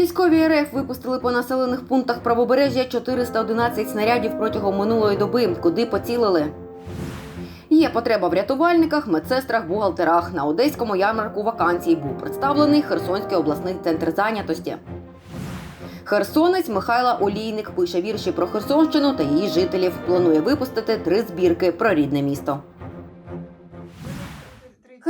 Військові РФ випустили по населених пунктах правобережжя 411 снарядів протягом минулої доби, куди поцілили. Є потреба в рятувальниках, медсестрах, бухгалтерах. На одеському ярмарку вакансій був представлений Херсонський обласний центр зайнятості. Херсонець Михайла Олійник пише вірші про Херсонщину та її жителів. Планує випустити три збірки про рідне місто.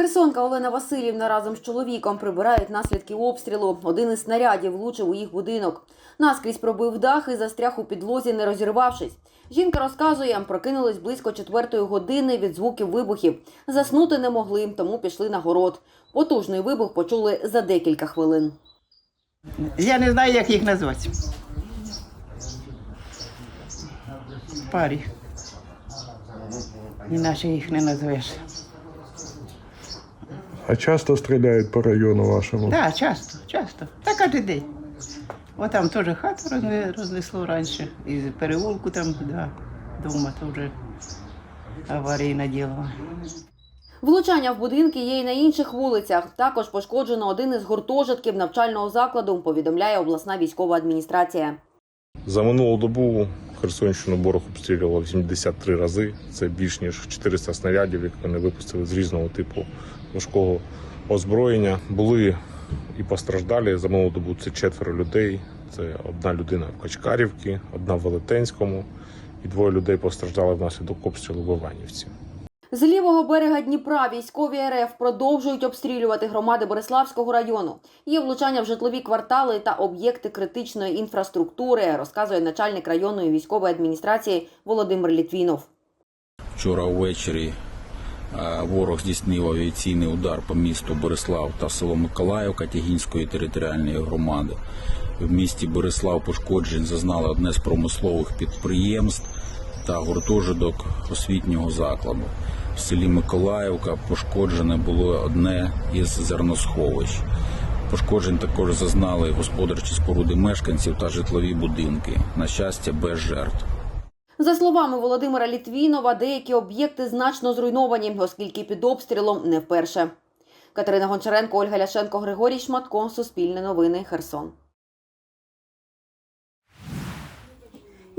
Херсонка Олена Васильівна разом з чоловіком прибирають наслідки обстрілу. Один із снарядів влучив у їх будинок. Наскрізь пробив дах і застряг у підлозі, не розірвавшись. Жінка розказує, прокинулись близько четвертої години від звуків вибухів. Заснути не могли, тому пішли на город. Потужний вибух почули за декілька хвилин. Я не знаю, як їх назвати. Парі. Іначе їх не назвеш. А часто стріляють по району вашому? Так, да, часто, часто. Та кожен день. От там теж хату розне- рознесло раніше. І переулку там, да, дома теж аварійне діло. Влучання в будинки є й на інших вулицях. Також пошкоджено один із гуртожитків навчального закладу, повідомляє обласна військова адміністрація. За минулу добу Херсонщину ворог обстрілював 73 рази. Це більш ніж 400 снарядів, які вони випустили з різного типу важкого озброєння. Були і постраждалі за минулу добу. Це четверо людей. Це одна людина в Качкарівці, одна в Велетенському, і двоє людей постраждали внаслідок обстрілу в Іванівці. З лівого берега Дніпра військові РФ продовжують обстрілювати громади Бориславського району. Є влучання в житлові квартали та об'єкти критичної інфраструктури, розказує начальник районної військової адміністрації Володимир Літвінов. Вчора ввечері е, ворог здійснив авіаційний удар по місту Борислав та село Миколаївка Тягінської територіальної громади. В місті Борислав пошкоджень зазнали одне з промислових підприємств та гуртожиток освітнього закладу. В селі Миколаївка пошкоджене було одне із зерносховищ. Пошкоджень також зазнали господарчі споруди мешканців та житлові будинки. На щастя, без жертв. За словами Володимира Літвінова, деякі об'єкти значно зруйновані, оскільки під обстрілом не вперше. Катерина Гончаренко, Ольга Ляшенко, Григорій Шматко. Суспільне новини. Херсон.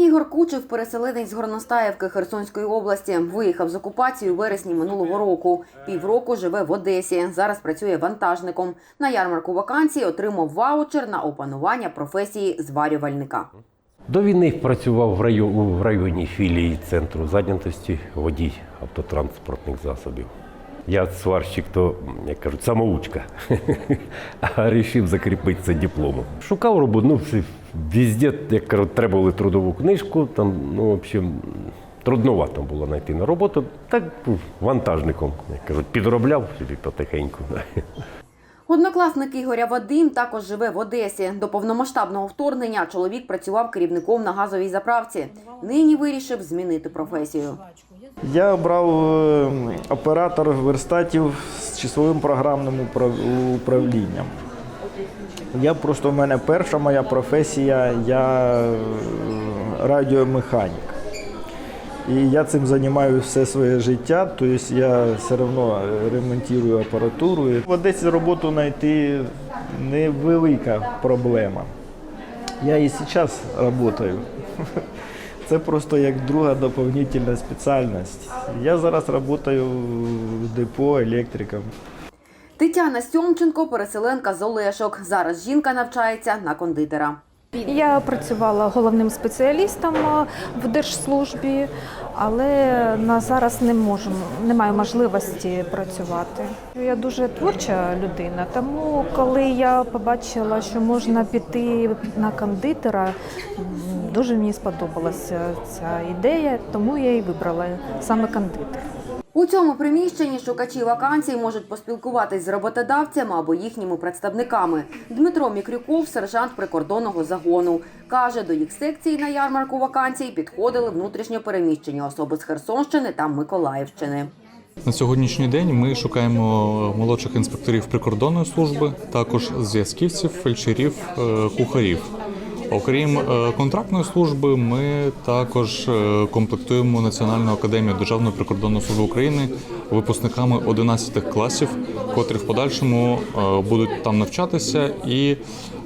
Ігор Кучев, переселенець з Горностаївки Херсонської області, виїхав з окупації у вересні минулого року. Півроку живе в Одесі. Зараз працює вантажником. На ярмарку вакансій отримав ваучер на опанування професії зварювальника. До війни працював в районі, філії центру зайнятості водій автотранспортних засобів. Я сварщик, то, як кажуть, самоучка, а вирішив закріпитися дипломом. Шукав роботу, ну, везде, як кажуть, треба було трудову книжку, там, ну, в общем, трудновато було знайти на роботу. Так вантажником, як кажуть, підробляв собі потихеньку. Однокласник Ігоря Вадим також живе в Одесі. До повномасштабного вторгнення чоловік працював керівником на газовій заправці. Нині вирішив змінити професію. Я обрав е, оператор верстатів з часовим програмним упра- управлінням. Я просто в мене перша моя професія, я е, радіомеханік. І я цим займаюся все своє життя, тобто я все одно ремонтую апаратуру. В Одесі роботу знайти невелика проблема. Я і зараз працюю. Це просто як друга доповнительна спеціальність. Я зараз працюю в депо електриком. Тетяна Сьомченко, переселенка з Олешок. Зараз жінка навчається на кондитера. Я працювала головним спеціалістом е, в держслужбі, але на зараз не можу, не маю можливості працювати. Я дуже творча людина, тому коли я побачила, що можна піти на кондитера, дуже мені сподобалася ця ідея, тому я і вибрала саме кондитер. У цьому приміщенні шукачі вакансій можуть поспілкуватись з роботодавцями або їхніми представниками. Дмитро Мікрюков, сержант прикордонного загону, каже, до їх секції на ярмарку вакансій підходили внутрішньо переміщені особи з Херсонщини та Миколаївщини. На сьогоднішній день ми шукаємо молодших інспекторів прикордонної служби, також зв'язківців, фельдшерів, е, кухарів. Окрім е, контрактної служби, ми також е, комплектуємо Національну академію Державної прикордонної служби України випускниками 11 класів, котрі в подальшому е, будуть там навчатися і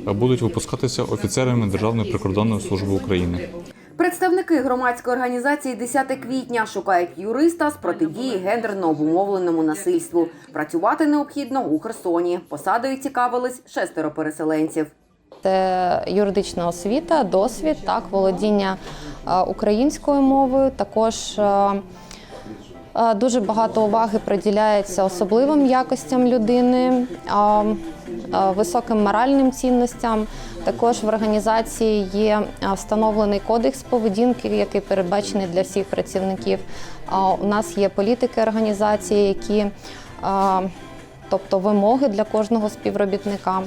будуть випускатися офіцерами Державної прикордонної служби України. Представники громадської організації 10 квітня шукають юриста з протидії гендерно обумовленому насильству. Працювати необхідно у Херсоні. Посадою цікавились шестеро переселенців. Це юридична освіта, досвід, так, володіння е, українською мовою. Також е, е, дуже багато уваги приділяється особливим якостям людини, високим моральним цінностям. Також в організації є встановлений кодекс поведінки, який передбачений для всіх працівників. У нас є політики організації, які, тобто вимоги для кожного співробітника.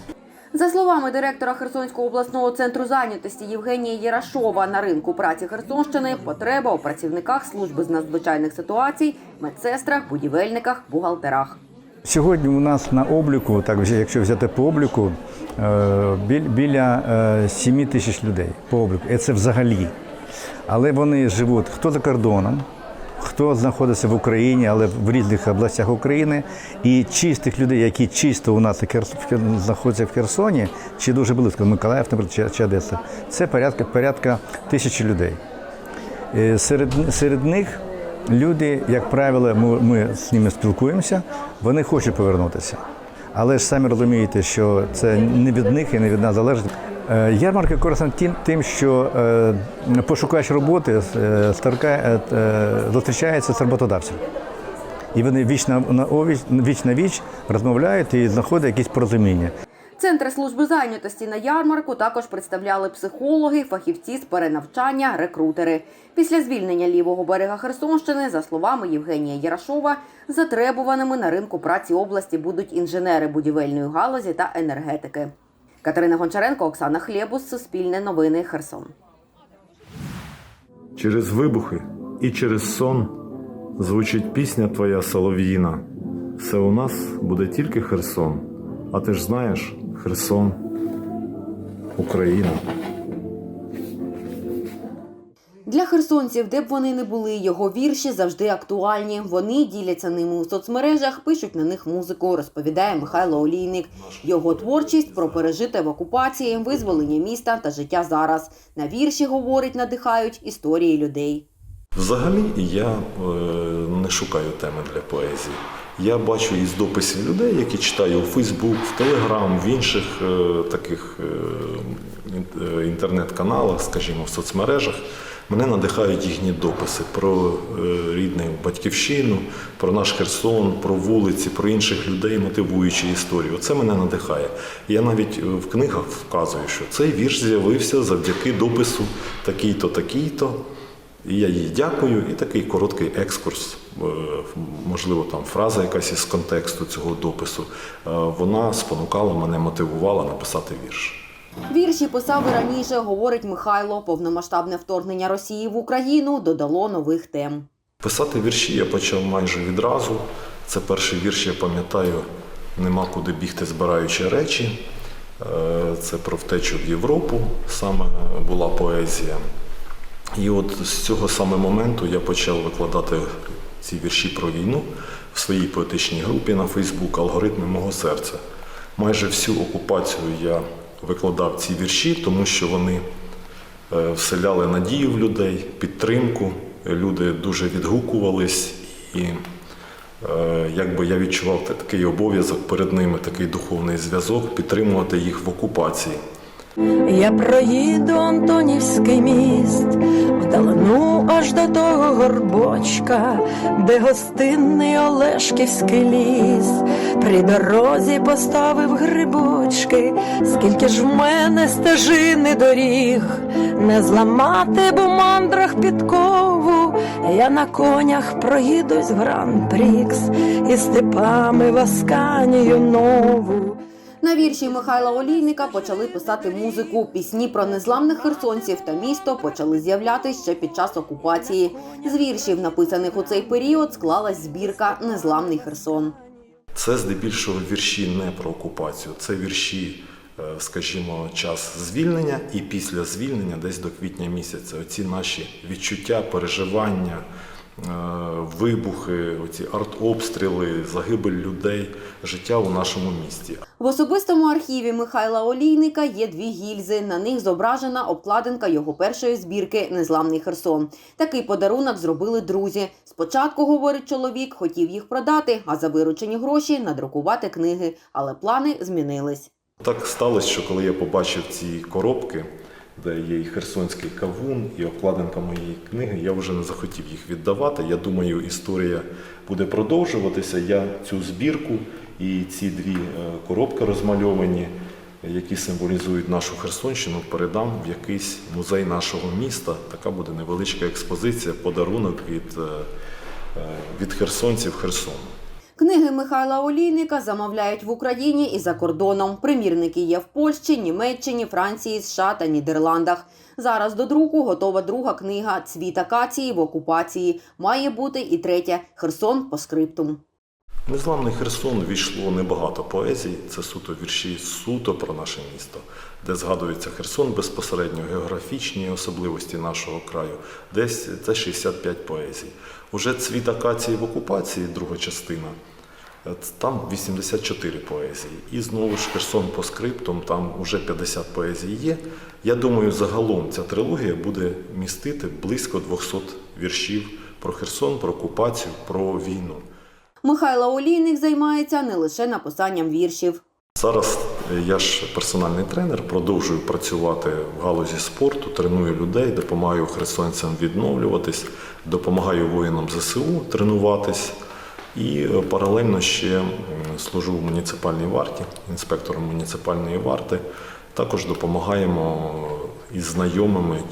За словами директора Херсонського обласного центру зайнятості Євгенія Єрашова, на ринку праці Херсонщини потреба у працівниках служби з надзвичайних ситуацій, медсестрах, будівельниках, бухгалтерах. Сьогодні у нас на обліку, так якщо взяти по обліку, е, біля е, 7 тисяч людей по обліку. Це взагалі. Але вони живуть хто за кордоном, хто знаходиться в Україні, але в різних областях України. І чистих людей, які чисто у нас знаходяться в Херсоні, чи дуже близько, Миколаїв, наприклад, чи, чи Одеса, це порядка, порядка тисячі людей. Е, Серед, серед них люди, як правило, ми, ми з ними спілкуємося, вони хочуть повернутися. Але ж самі розумієте, що це не від них і не від нас залежить. Е, Ярмарки корисні тим, що е, пошукач роботи е, зустрічається з роботодавцем. І вони віч на, віч, віч на віч розмовляють і знаходять якісь порозуміння. Центри служби зайнятості на ярмарку також представляли психологи, фахівці з перенавчання, рекрутери. Після звільнення лівого берега Херсонщини, за словами Євгенія Ярошова, затребуваними на ринку праці області будуть інженери будівельної галузі та енергетики. Катерина Гончаренко, Оксана Хлєбус, Суспільне новини, Херсон. Через вибухи і через сон звучить пісня твоя солов'їна. Все у нас буде тільки Херсон. А ти ж знаєш, Херсон, Україна. Для херсонців, де б вони не були, його вірші завжди актуальні. Вони діляться ними у соцмережах, пишуть на них музику, розповідає Михайло Олійник. Його творчість про пережите в окупації, визволення міста та життя зараз. На вірші говорить, надихають історії людей. Взагалі я е, не шукаю теми для поезії. Я бачу із дописів людей, які читаю у Фейсбук, в Телеграм, в інших е, таких е, інтернет-каналах, скажімо, в соцмережах. Мене надихають їхні дописи про рідну батьківщину, про наш Херсон, про вулиці, про інших людей, мотивуючи історію. Оце мене надихає. Я навіть в книгах вказую, що цей вірш з'явився завдяки допису такий-то, такий-то. І я їй дякую, і такий короткий екскурс, е, можливо, там фраза якась із контексту цього допису. е, Вона спонукала мене, мотивувала написати вірш. Вірші писав і раніше, говорить Михайло. Повномасштабне вторгнення Росії в Україну додало нових тем. Писати вірші я почав майже відразу. Це перший вірш, я пам'ятаю, нема куди бігти, збираючи речі. Е, Це про втечу в Європу саме була поезія. І от з цього саме моменту я почав викладати ці вірші про війну в своїй поетичній групі на Фейсбук Алгоритми мого серця. Майже всю окупацію я викладав ці вірші, тому що вони е, вселяли надію в людей, підтримку. Люди дуже відгукувались, і е, якби я відчував такий обов'язок перед ними, такий духовний зв'язок, підтримувати їх в окупації. Я проїду Антонівський міст, вдалину аж до того горбочка, де гостинний Олешківський ліс. При дорозі поставив грибочки, скільки ж в мене стежини доріг, не зламати, бо мандрах підкову. Я на конях проїдусь гран-прікс і степами в Асканію нову. На вірші Михайла Олійника почали писати музику. Пісні про незламних херсонців та місто почали з'являтися ще під час окупації. З віршів, написаних у цей період, склалась збірка Незламний Херсон. Це здебільшого вірші не про окупацію, це вірші, е, скажімо, час звільнення і після звільнення, десь до квітня місяця. Оці наші відчуття, переживання, вибухи, оці артобстріли, загибель людей, життя у нашому місті. В особистому архіві Михайла Олійника є дві гільзи. На них зображена обкладинка його першої збірки Незламний Херсон. Такий подарунок зробили друзі. Спочатку, говорить чоловік, хотів їх продати, а за виручені гроші надрукувати книги. Але плани змінились. Так сталося, що коли я побачив ці коробки, де є і херсонський кавун, і обкладинка моєї книги, я вже не захотів їх віддавати. Я думаю, історія буде продовжуватися. Я цю збірку і ці дві е, коробки розмальовані, які символізують нашу Херсонщину, передам в якийсь музей нашого міста. Така буде невеличка експозиція, подарунок від, е, е, від херсонців Херсону. Книги Михайла Олійника замовляють в Україні і за кордоном. Примірники є в Польщі, Німеччині, Франції, США та Нідерландах. Зараз до друку готова друга книга Цвіт акації в окупації. Має бути і третя Херсон по скриптум. Незламний Херсон війшло небагато поезій. Це суто вірші суто про наше місто, де згадується Херсон безпосередньо, географічні особливості нашого краю. Десь це 65 поезій. Уже цвіт акації в окупації, друга частина. Там 84 поезії. І знову ж Херсон по скриптум, там вже 50 поезій є. Я думаю, загалом ця трилогія буде містити близько 200 віршів про Херсон, про окупацію, про війну. Михайло Олійник займається не лише написанням віршів. Зараз е, я ж персональний тренер, продовжую працювати в галузі спорту, треную людей, допомагаю херсонцям відновлюватись, допомагаю воїнам ЗСУ тренуватись і е, паралельно ще служу в муніципальній варті, інспектором муніципальної варти. Також допомагаємо із знайомими е,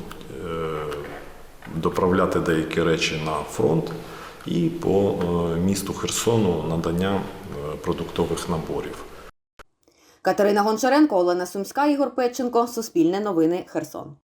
доправляти деякі речі на фронт і по е, місту Херсону надання е, продуктових наборів. Катерина Гончаренко, Олена Сумська, Ігор Петченко. Суспільне новини. Херсон.